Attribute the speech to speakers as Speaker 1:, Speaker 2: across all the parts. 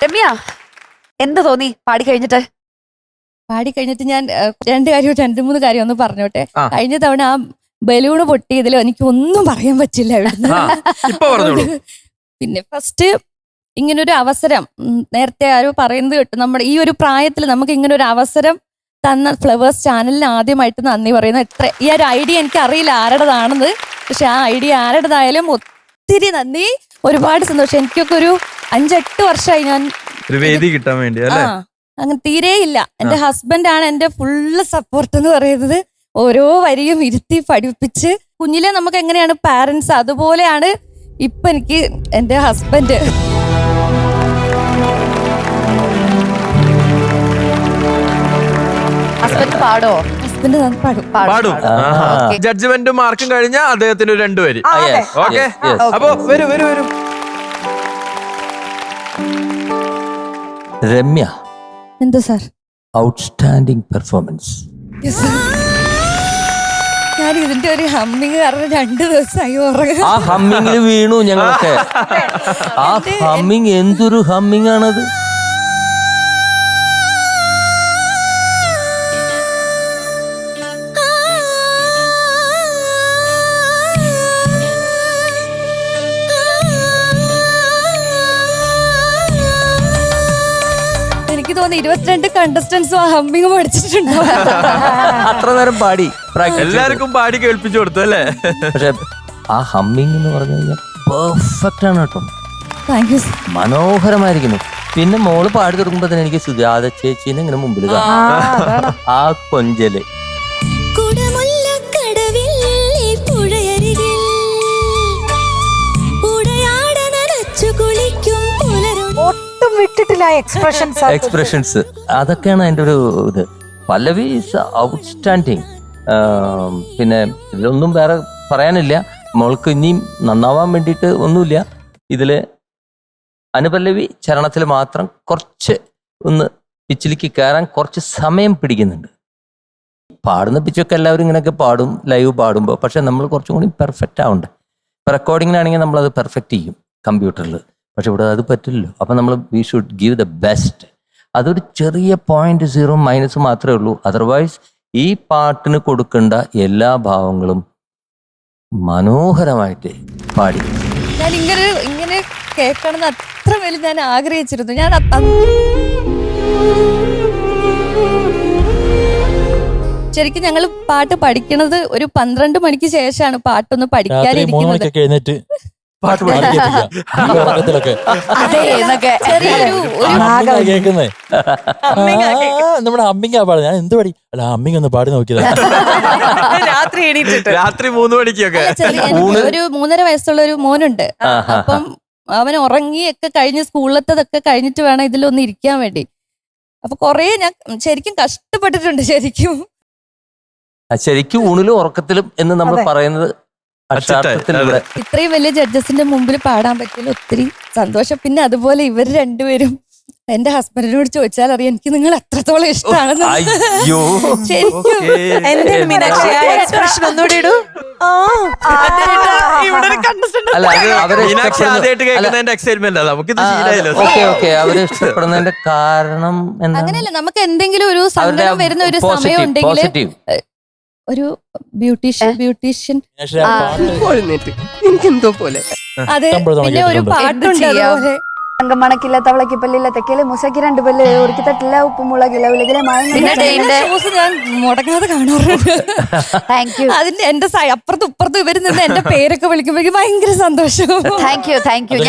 Speaker 1: രമ്യ എന്ത് തോന്നി പാടി കഴിഞ്ഞിട്ട്
Speaker 2: പാടി കഴിഞ്ഞിട്ട് ഞാൻ ഏഹ്, രണ്ട് കാര്യം രണ്ട് മൂന്ന് കാര്യം ഒന്ന് പറഞ്ഞോട്ടെ
Speaker 3: ആ.
Speaker 2: കഴിഞ്ഞ തവണ ആ ബലൂണ് പൊട്ടിയതിൽ എനിക്ക് ഒന്നും പറയാൻ പറ്റില്ല ഇവിടുന്ന്.
Speaker 3: ആ, ഇപ്പൊ പറഞ്ഞോളൂ.
Speaker 2: പിന്നെ ഫസ്റ്റ് ഇങ്ങനൊരു അവസരം ഉം, നേരത്തെ ആരോ പറയുന്നത് കേട്ടു നമ്മുടെ ഈ ഒരു പ്രായത്തിൽ നമുക്ക് ഇങ്ങനെ ഒരു അവസരം തന്ന ഫ്ലവേഴ്സ് ചാനലിന് ആദ്യമായിട്ട് നന്ദി പറയുന്നു എത്ര ഈ ഒരു ഐഡിയ എനിക്ക് അറിയില്ല ആരുടേതാണെന്ന് പക്ഷെ ആ ഐഡിയ ആരുടേതായാലും ഒത്തിരി നന്ദി ഒരുപാട് സന്തോഷം. എനിക്കൊക്കെ ഒരു അഞ്ചെട്ട് വർഷമായി ഞാൻ
Speaker 3: ഒരു വേദി കിട്ടാൻ വേണ്ടി അല്ലേ?
Speaker 2: അങ്ങനെ തീരെ ഇല്ല എന്റെ ഹസ്ബൻഡ് ആണ് എന്റെ ഫുള്ള് സപ്പോർട്ട് എന്ന് പറയുന്നത്. ഓരോ വരിയും ഇരുത്തി പഠിപ്പിച്ച് കുഞ്ഞിലെ നമുക്ക് എങ്ങനെയാണ് പാരന്റ്സ് അതുപോലെയാണ് ഇപ്പൊ എനിക്ക് എന്റെ ഹസ്ബൻഡ്
Speaker 1: ഹസ്ബൻഡ് പാടോ?
Speaker 2: പാടും.
Speaker 3: പാടും. ജഡ്ജ്മെന്റും മാർക്കും കഴിഞ്ഞ അദ്ദേഹത്തിന്
Speaker 1: രണ്ടു അതെ.
Speaker 3: ഓക്കെ. അപ്പൊ വരൂ വരൂ വരൂ.
Speaker 4: രമ്യ.
Speaker 2: എന്തോ സാർ?
Speaker 4: ഔട്ട്സ്റ്റാൻഡിംഗ് പെർഫോമൻസ്
Speaker 2: ഞാൻ ഇതിന്റെ ഒരു ഹമ്മിങ് കാരണം രണ്ടു ദിവസമായി ഉറങ്ങും
Speaker 4: ആ ഹമ്മിങ്ങിൽ വീണു ഞങ്ങളൊക്കെ. ആ ഹമ്മിങ് എന്തൊരു ഹമ്മിങ് ആണത്
Speaker 2: എനിക്ക് തോന്നുന്നു ഇരുപത്തിരണ്ട് കണ്ടസ്റ്റൻസും ആ ഹമ്മിങ് പഠിച്ചിട്ടുണ്ടോ.
Speaker 4: അത്ര നേരം പാടി
Speaker 3: എല്ലാവർക്കും പാടി കേൾപ്പിച്ചു കൊടുത്തു അല്ലേ?
Speaker 4: പക്ഷെ ആ ഹമ്മിങ് എന്ന് പറഞ്ഞു കഴിഞ്ഞാൽ പെർഫെക്റ്റ് ആണ് കേട്ടോ.
Speaker 2: താങ്ക് യു
Speaker 4: മനോഹരമായിരിക്കുന്നു. പിന്നെ മോൾ പാടി തുടങ്ങുമ്പോ തന്നെ എനിക്ക് സുജാത ചേച്ചീനെ ഇങ്ങനെ മുമ്പിൽ കാണാം. ആ
Speaker 5: കൊഞ്ചൽ. വിട്ടിട്ടില്ല എക്സ്പ്രഷൻസ്
Speaker 4: എക്സ്പ്രഷൻസ് അതൊക്കെയാണ് എന്റെ ഒരു ഇത്. പല്ലവി ഈസ് ഔട്ട്സ്റ്റാൻഡിങ് പിന്നെ ഇതിലൊന്നും വേറെ പറയാനില്ല. മോൾക്ക് ഇനിയും നന്നാവാൻ വേണ്ടിയിട്ട് ഒന്നുമില്ല. ഇതിൽ അനുപല്ലവി ചരണത്തിൽ മാത്രം കുറച്ച് ഒന്ന് പിച്ചിലേക്ക് കയറാൻ കുറച്ച് സമയം പിടിക്കുന്നുണ്ട്. പാടുന്ന പിച്ചൊക്കെ എല്ലാവരും ഇങ്ങനെയൊക്കെ പാടും ലൈവ് പാടുമ്പോൾ പക്ഷെ നമ്മൾ കുറച്ചും കൂടി പെർഫെക്റ്റ് ആവണ്ടേ? റെക്കോർഡിങ്ങിനാണെങ്കിൽ നമ്മളത് പെർഫെക്റ്റ് ചെയ്യും കമ്പ്യൂട്ടറിൽ പക്ഷെ ഇവിടെ അത് പറ്റില്ലല്ലോ. അപ്പം നമ്മൾ we should give the best അതൊരു ചെറിയ പോയിന്റ് സീറോ മൈനസ് മാത്രമേ ഉള്ളൂ. അതർവൈസ് ഈ പാട്ടിന് കൊടുക്കേണ്ട എല്ലാ ഭാവങ്ങളും മനോഹരമായിട്ട് പാടി.
Speaker 2: ഞാൻ ഇങ്ങനെ ഇങ്ങനെ കേൾക്കണം എന്ന് അത്ര വലിയ ഞാൻ ആഗ്രഹിച്ചിരുന്നു. ഞാൻ ശരിക്കും ഞങ്ങൾ പാട്ട് പഠിക്കണത് ഒരു പന്ത്രണ്ട് മണിക്ക് ശേഷമാണ് പാട്ടൊന്ന് പഠിക്കാനിരിക്കുന്നത്.
Speaker 3: പാട്ട്
Speaker 1: അതെ എന്നൊക്കെ.
Speaker 2: ചെറിയൊരു ഒരു
Speaker 6: അമ്മിങ്ങാ നമ്മുടെ അമ്മിങ്ങ പാടുന്നത് ഞാൻ എന്ത് പാടി? അല്ല അമ്മിങ്ങ ഒന്ന് പാടി നോക്കിയതാ.
Speaker 5: രാത്രി എണീറ്റിട്ട്.
Speaker 3: രാത്രി മൂന്ന് മണിക്കൊക്കെ.
Speaker 2: അല്ല, ചെറിയ എനിക്ക് ഒരു മൂന്നര വയസ്സുള്ള ഒരു മോനുണ്ട്. അപ്പം അവൻ ഉറങ്ങിയൊക്കെ കഴിഞ്ഞ് സ്കൂളിലത്തതൊക്കെ കഴിഞ്ഞിട്ട് വേണം ഇതിലൊന്ന് ഇരിക്കാൻ വേണ്ടി. അപ്പൊ കൊറേ ഞാൻ ശരിക്കും കഷ്ടപ്പെട്ടിട്ടുണ്ട് ശരിക്കും.
Speaker 4: ശരിക്കും ഊണിലും ഉറക്കത്തിലും എന്ന് നമ്മൾ
Speaker 5: അതെ.
Speaker 4: പറയുന്നത്
Speaker 2: ഇത്രയും വലിയ ജഡ്ജസിന്റെ മുമ്പിൽ പാടാൻ പറ്റിയതിൽ ഒത്തിരി സന്തോഷം. പിന്നെ അതുപോലെ ഇവർ രണ്ടുപേരും എന്റെ ഹസ്ബൻഡിനോട് ചോദിച്ചാൽ അറിയാം എനിക്ക് നിങ്ങൾ എത്രത്തോളം ഇഷ്ടമാണെന്ന്.
Speaker 4: അവരെ ഇഷ്ടപ്പെടുന്നതിന്റെ കാരണം
Speaker 2: അങ്ങനെയല്ല നമുക്ക് എന്തെങ്കിലും ഒരു സങ്കടം വരുന്ന ഒരു സമയം ഉണ്ടെങ്കിൽ
Speaker 4: പോസിറ്റീവ്
Speaker 2: ഒരു ബ്യൂട്ടീഷ്യൻ ബ്യൂട്ടീഷ്യൻ.
Speaker 5: എനിക്കെന്തോ പോലെ.
Speaker 2: അതെ പിന്നെ ഒരു. പാട്ടുണ്ട്? അതുപോലെ.
Speaker 7: തങ്കമണക്കില്ല തവളക്കിപ്പല്ലില്ല തെക്കൽ മുസയ്ക്ക് രണ്ട് പല്ല് ഉറുക്കി തട്ടില്ല ഉപ്പ് മുളകില്ല ഉലകിലെ
Speaker 2: ഞാൻ മുടങ്ങാതെ കാണാറുണ്ട്.
Speaker 1: താങ്ക് യു
Speaker 2: അതിന്റെ എന്റെ അപ്പുറത്തും ഇപ്പുറത്തും ഇവർ നിന്ന് എന്റെ പേരൊക്കെ വിളിക്കുമ്പോഴേക്കും ഭയങ്കര സന്തോഷം.
Speaker 1: താങ്ക് യു താങ്ക് യു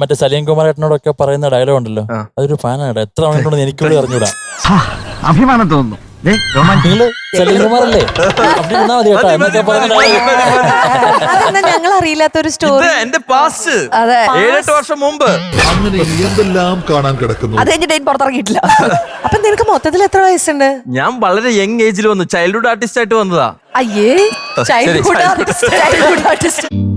Speaker 6: മറ്റേ സലീം കുമാരേട്ടനോടൊക്കെ പറയുന്ന ഡയലോഗ് ഉണ്ടല്ലോ. അതൊരു ഫാനാണ് എത്ര മണിക്കൂടെന്ന് എനിക്കൂടി അറിഞ്ഞൂടാ.
Speaker 8: അഭിമാനം തോന്നുന്നു.
Speaker 5: അതൊന്നും ഞങ്ങൾ അറിയില്ലാത്തൊരു
Speaker 3: ഇത്
Speaker 5: സ്റ്റോറി
Speaker 3: എന്റെ പാസ്റ്റ്
Speaker 1: അതെ.
Speaker 3: ഏഴെട്ട് വർഷം മുമ്പ്.
Speaker 9: അങ്ങനെ എന്തെല്ലാം കാണാൻ കിടക്കുന്നു?
Speaker 1: അത് പുറത്തിറങ്ങിയിട്ടില്ല.
Speaker 5: അപ്പൊ നിനക്ക് മൊത്തത്തിൽ എത്ര വയസ്സുണ്ട്?
Speaker 3: ഞാൻ വളരെ യങ് ഏജിൽ വന്നു. ചൈൽഡ്ഹുഡ് ആർട്ടിസ്റ്റ് ആയിട്ട് വന്നതാ.
Speaker 5: അയ്യേ ചൈൽഡ്ഹുഡ്
Speaker 1: ആർട്ടിസ്റ്റ്.